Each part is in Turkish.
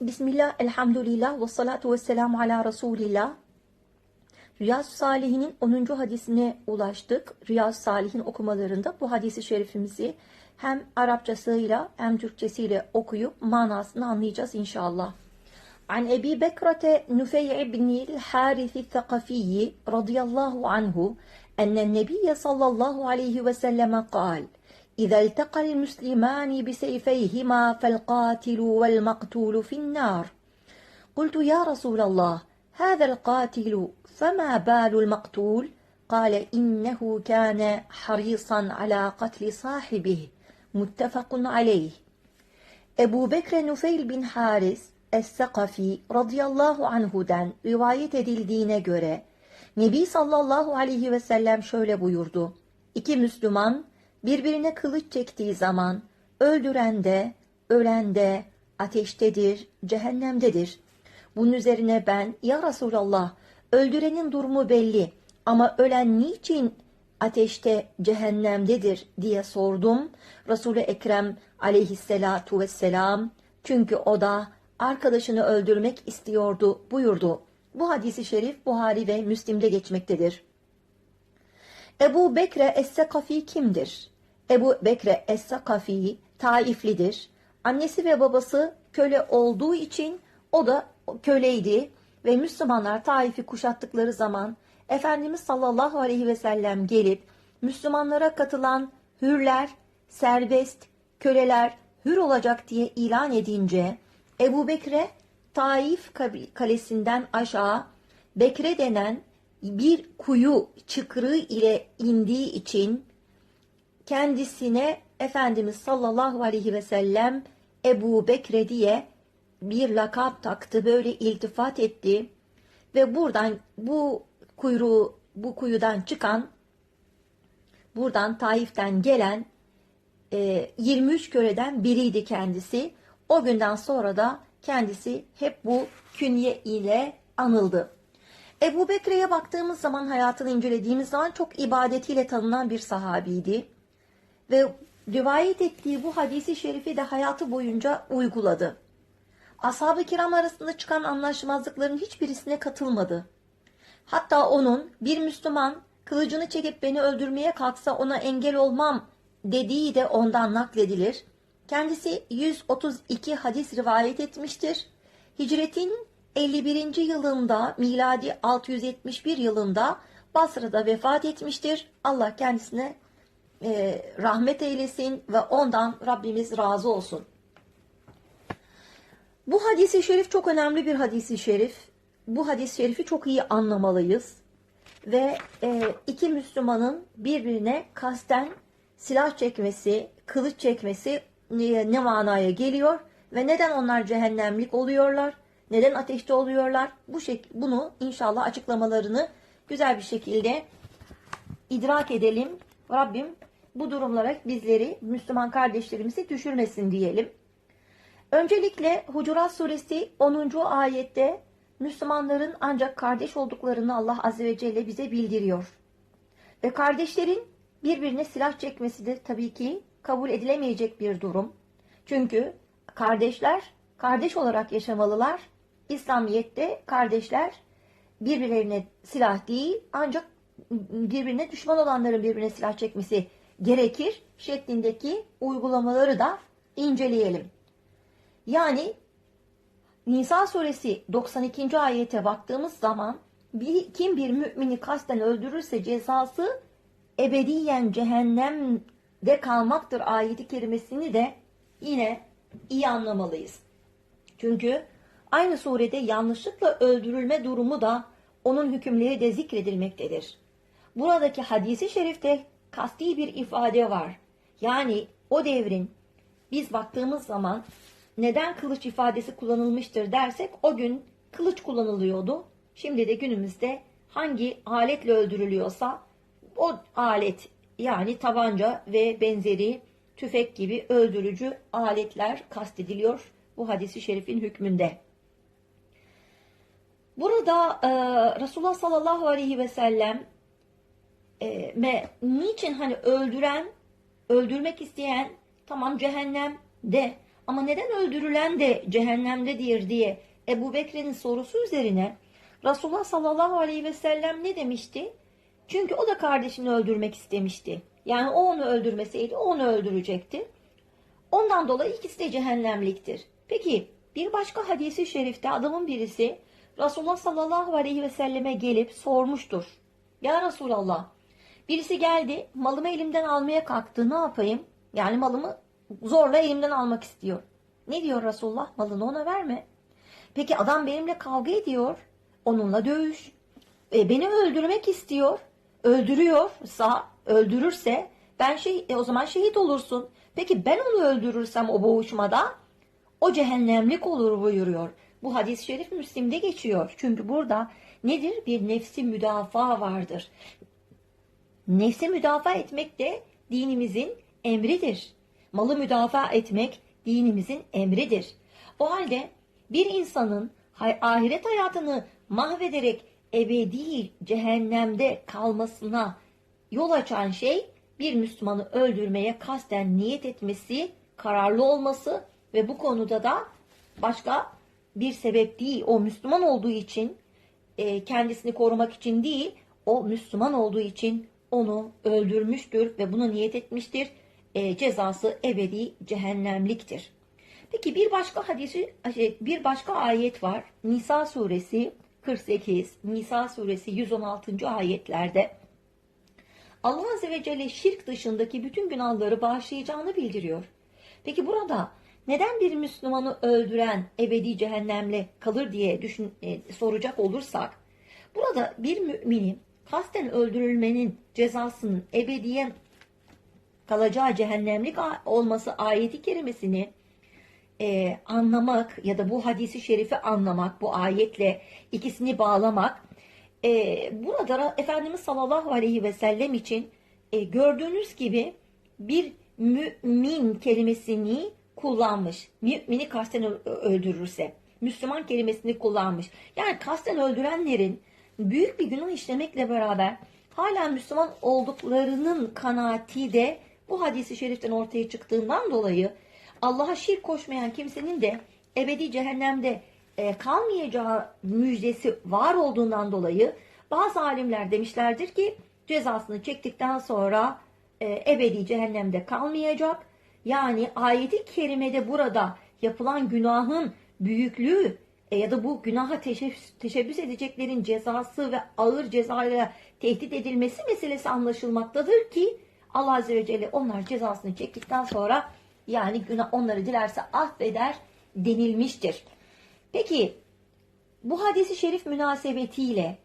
Bismillah, elhamdülillah ve salatu ve selamu ala Resulillah. Riyaz Salih'in 10. hadisine ulaştık. Riyaz Salih'in okumalarında bu hadisi şerifimizi hem Arapçasıyla hem Türkçesiyle okuyup manasını anlayacağız inşallah. An Ebi Bekrate Nüfey ibnil Harithi Thakafiyi radıyallahu anhu enne Nebiye sallallahu aleyhi ve selleme kal. إذا التقى المسلمان بسيفيهما فالقاتل والمقتول في النار. قلت يا رسول الله هذا القاتل فما بال المقتول؟ قال إنه كان حريصا على قتل صاحبه. متفق عليه. أبو بكر نفيل بن حارس السقفي رضي الله عنه دان رواية دلدين göre نبي صلى الله عليه وسلم şöyle buyurdu İki Müslüman birbirine kılıç çektiği zaman öldüren de ölen de ateştedir, cehennemdedir. Bunun üzerine ben ya Resulallah öldürenin durumu belli ama ölen niçin ateşte cehennemdedir diye sordum. Resul-i Ekrem aleyhisselatu vesselam çünkü o da arkadaşını öldürmek istiyordu buyurdu. Bu hadisi şerif Buhari ve Müslim'de geçmektedir. Ebu Bekre Es-Sakafi kimdir? Ebu Bekre Es-Sakafi Taiflidir. Annesi ve babası köle olduğu için o da köleydi ve Müslümanlar Taif'i kuşattıkları zaman Efendimiz sallallahu aleyhi ve sellem gelip Müslümanlara katılan hürler, serbest, köleler hür olacak diye ilan edince Ebu Bekre Taif kalesinden aşağı Bekre denen bir kuyu çıkrığı ile indiği için kendisine Efendimiz sallallahu aleyhi ve sellem Ebu Bekre diye bir lakap taktı, böyle iltifat etti ve buradan bu kuyruğu, bu kuyudan çıkan, buradan Taif'ten gelen e, 23 köleden biriydi kendisi. O günden sonra da kendisi hep bu künye ile anıldı. Ebu Bekre'ye baktığımız zaman hayatını incelediğimiz zaman çok ibadetiyle tanınan bir sahabiydi. Ve rivayet ettiği bu hadisi şerifi de hayatı boyunca uyguladı. Ashab-ı kiram arasında çıkan anlaşmazlıkların hiçbirisine katılmadı. Hatta onun bir Müslüman kılıcını çekip beni öldürmeye kalksa ona engel olmam dediği de ondan nakledilir. Kendisi 132 hadis rivayet etmiştir. Hicretin 51. yılında miladi 671 yılında Basra'da vefat etmiştir. Allah kendisine e, rahmet eylesin ve ondan Rabbimiz razı olsun. Bu hadisi şerif çok önemli bir hadisi şerif. Bu hadis-i şerifi çok iyi anlamalıyız. Ve e, iki Müslümanın birbirine kasten silah çekmesi, kılıç çekmesi ne, ne manaya geliyor ve neden onlar cehennemlik oluyorlar? Neden ateşte oluyorlar? Bu şek bunu inşallah açıklamalarını güzel bir şekilde idrak edelim. Rabbim bu durumlara bizleri Müslüman kardeşlerimizi düşürmesin diyelim. Öncelikle Hucurat suresi 10. ayette Müslümanların ancak kardeş olduklarını Allah Azze ve Celle bize bildiriyor. Ve kardeşlerin birbirine silah çekmesi de tabii ki kabul edilemeyecek bir durum. Çünkü kardeşler kardeş olarak yaşamalılar. İslamiyet'te kardeşler birbirlerine silah değil ancak birbirine düşman olanların birbirine silah çekmesi gerekir şeklindeki uygulamaları da inceleyelim. Yani Nisa suresi 92. ayete baktığımız zaman bir, kim bir mümini kasten öldürürse cezası ebediyen cehennemde kalmaktır ayeti kerimesini de yine iyi anlamalıyız. Çünkü aynı surede yanlışlıkla öldürülme durumu da onun hükümleri de zikredilmektedir. Buradaki hadisi şerifte kasti bir ifade var. Yani o devrin biz baktığımız zaman neden kılıç ifadesi kullanılmıştır dersek o gün kılıç kullanılıyordu. Şimdi de günümüzde hangi aletle öldürülüyorsa o alet yani tabanca ve benzeri tüfek gibi öldürücü aletler kastediliyor bu hadisi şerifin hükmünde. Burada e, Resulullah sallallahu aleyhi ve sellem e, me, niçin hani öldüren, öldürmek isteyen tamam cehennem de Ama neden öldürülen de cehennemdedir diye Ebu Bekir'in sorusu üzerine Resulullah sallallahu aleyhi ve sellem ne demişti? Çünkü o da kardeşini öldürmek istemişti. Yani o onu öldürmeseydi o onu öldürecekti. Ondan dolayı ikisi de cehennemliktir. Peki bir başka hadisi şerifte adamın birisi Resulullah sallallahu aleyhi ve selleme gelip sormuştur. Ya Resulallah birisi geldi malımı elimden almaya kalktı ne yapayım? Yani malımı zorla elimden almak istiyor. Ne diyor Resulullah? Malını ona verme. Peki adam benimle kavga ediyor. Onunla dövüş. E, beni öldürmek istiyor. Öldürüyorsa, öldürürse ben şey e, o zaman şehit olursun. Peki ben onu öldürürsem o boğuşmada o cehennemlik olur buyuruyor. Bu hadis-i şerif Müslim'de geçiyor. Çünkü burada nedir? Bir nefsi müdafaa vardır. Nefsi müdafaa etmek de dinimizin emridir. Malı müdafaa etmek dinimizin emridir. O halde bir insanın ahiret hayatını mahvederek ebedi cehennemde kalmasına yol açan şey bir Müslümanı öldürmeye kasten niyet etmesi, kararlı olması ve bu konuda da başka bir sebep değil. O Müslüman olduğu için e, kendisini korumak için değil, o Müslüman olduğu için onu öldürmüştür ve buna niyet etmiştir. E, cezası ebedi cehennemliktir. Peki bir başka hadisi, şey, bir başka ayet var. Nisa suresi 48, Nisa suresi 116. ayetlerde Allah Azze ve Celle şirk dışındaki bütün günahları bağışlayacağını bildiriyor. Peki burada neden bir Müslümanı öldüren ebedi cehennemle kalır diye düşün, e, soracak olursak, burada bir müminin kasten öldürülmenin cezasının ebediyen kalacağı cehennemlik olması ayeti kerimesini e, anlamak ya da bu hadisi şerifi anlamak, bu ayetle ikisini bağlamak, e, burada da Efendimiz sallallahu aleyhi ve sellem için e, gördüğünüz gibi bir mümin kelimesini kullanmış. Mümini kasten öldürürse. Müslüman kelimesini kullanmış. Yani kasten öldürenlerin büyük bir günah işlemekle beraber hala Müslüman olduklarının kanaati de bu hadisi şeriften ortaya çıktığından dolayı Allah'a şirk koşmayan kimsenin de ebedi cehennemde e, kalmayacağı müjdesi var olduğundan dolayı bazı alimler demişlerdir ki cezasını çektikten sonra e, ebedi cehennemde kalmayacak. Yani ayeti kerimede burada yapılan günahın büyüklüğü e, ya da bu günaha teşebbüs, teşebbüs edeceklerin cezası ve ağır cezayla tehdit edilmesi meselesi anlaşılmaktadır ki Allah Azze ve Celle onlar cezasını çektikten sonra yani günah onları dilerse affeder denilmiştir. Peki bu hadisi şerif münasebetiyle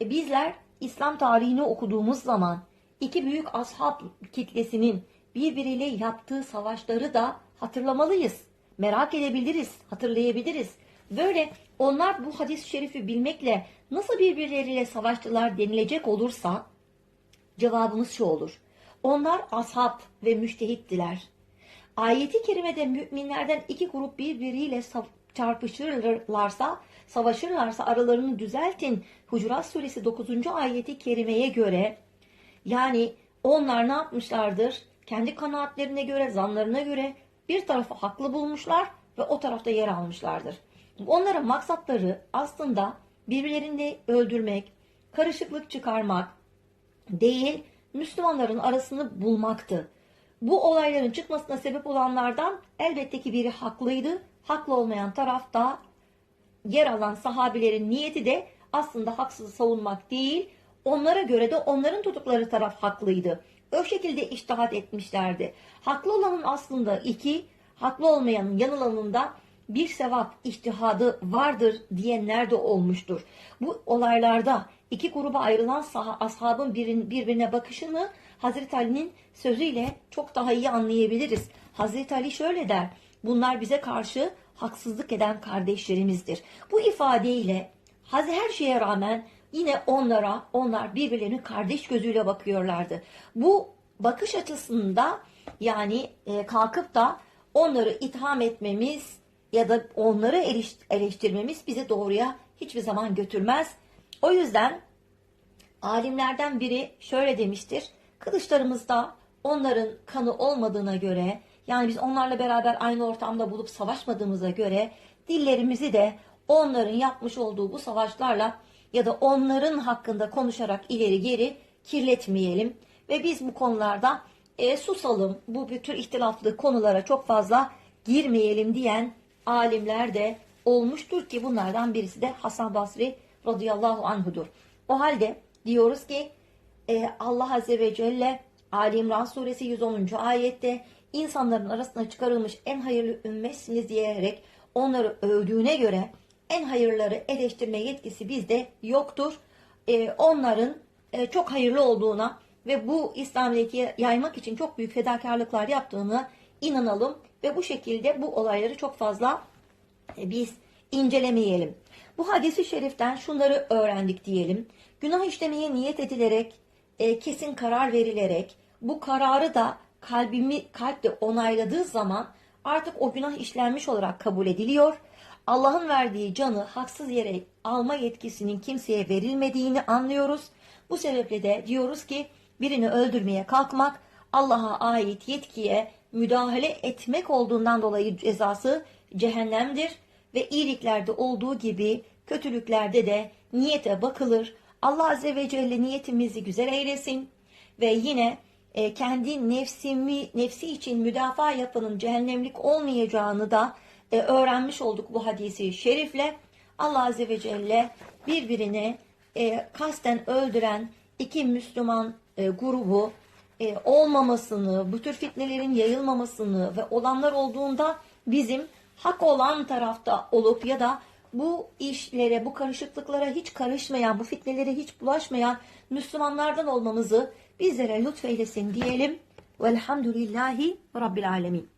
e, bizler İslam tarihini okuduğumuz zaman iki büyük ashab kitlesinin birbiriyle yaptığı savaşları da hatırlamalıyız. Merak edebiliriz, hatırlayabiliriz. Böyle onlar bu hadis-i şerifi bilmekle nasıl birbirleriyle savaştılar denilecek olursa cevabımız şu olur. Onlar ashab ve müştehittiler. Ayeti kerimede müminlerden iki grup birbiriyle çarpışırlarsa, savaşırlarsa aralarını düzeltin. Hucurat suresi 9. ayeti kerimeye göre yani onlar ne yapmışlardır? Kendi kanaatlerine göre, zanlarına göre bir tarafı haklı bulmuşlar ve o tarafta yer almışlardır. Onların maksatları aslında birbirlerini öldürmek, karışıklık çıkarmak değil, Müslümanların arasını bulmaktı. Bu olayların çıkmasına sebep olanlardan elbette ki biri haklıydı. Haklı olmayan tarafta yer alan sahabilerin niyeti de aslında haksızı savunmak değil, onlara göre de onların tutukları taraf haklıydı. O şekilde iştihat etmişlerdi. Haklı olanın aslında iki, haklı olmayanın yanılanında bir sevap iştihadı vardır diyenler de olmuştur. Bu olaylarda iki gruba ayrılan sah- ashabın birin, birbirine bakışını Hazreti Ali'nin sözüyle çok daha iyi anlayabiliriz. Hazreti Ali şöyle der, bunlar bize karşı haksızlık eden kardeşlerimizdir. Bu ifadeyle her şeye rağmen yine onlara, onlar birbirlerinin kardeş gözüyle bakıyorlardı. Bu bakış açısında yani e, kalkıp da onları itham etmemiz ya da onları eleştirmemiz bizi doğruya hiçbir zaman götürmez. O yüzden alimlerden biri şöyle demiştir. Kılıçlarımızda onların kanı olmadığına göre Yani biz onlarla beraber aynı ortamda bulup savaşmadığımıza göre dillerimizi de onların yapmış olduğu bu savaşlarla ya da onların hakkında konuşarak ileri geri kirletmeyelim. Ve biz bu konularda e, susalım, bu tür ihtilaflı konulara çok fazla girmeyelim diyen alimler de olmuştur ki bunlardan birisi de Hasan Basri radıyallahu anhudur. O halde diyoruz ki e, Allah Azze ve Celle Ali İmran suresi 110. ayette insanların arasına çıkarılmış en hayırlı ümmetsiniz diyerek onları övdüğüne göre en hayırları eleştirme yetkisi bizde yoktur. E, onların e, çok hayırlı olduğuna ve bu İslamiyet'i yaymak için çok büyük fedakarlıklar yaptığını inanalım ve bu şekilde bu olayları çok fazla e, biz incelemeyelim. Bu hadisi şeriften şunları öğrendik diyelim. Günah işlemeye niyet edilerek, e, kesin karar verilerek, bu kararı da kalbimi kalple onayladığı zaman artık o günah işlenmiş olarak kabul ediliyor. Allah'ın verdiği canı haksız yere alma yetkisinin kimseye verilmediğini anlıyoruz. Bu sebeple de diyoruz ki birini öldürmeye kalkmak Allah'a ait yetkiye müdahale etmek olduğundan dolayı cezası cehennemdir ve iyiliklerde olduğu gibi kötülüklerde de niyete bakılır. Allah Azze ve Celle niyetimizi güzel eylesin ve yine e, kendi nefsimi nefsi için müdafaa yapanın cehennemlik olmayacağını da e, öğrenmiş olduk bu hadisi şerifle. Allah Azze ve Celle birbirini e, kasten öldüren iki Müslüman e, grubu e, olmamasını, bu tür fitnelerin yayılmamasını ve olanlar olduğunda bizim hak olan tarafta olup ya da bu işlere, bu karışıklıklara hiç karışmayan, bu fitnelere hiç bulaşmayan Müslümanlardan olmamızı bizlere lütfeylesin diyelim. Velhamdülillahi Rabbil Alemin.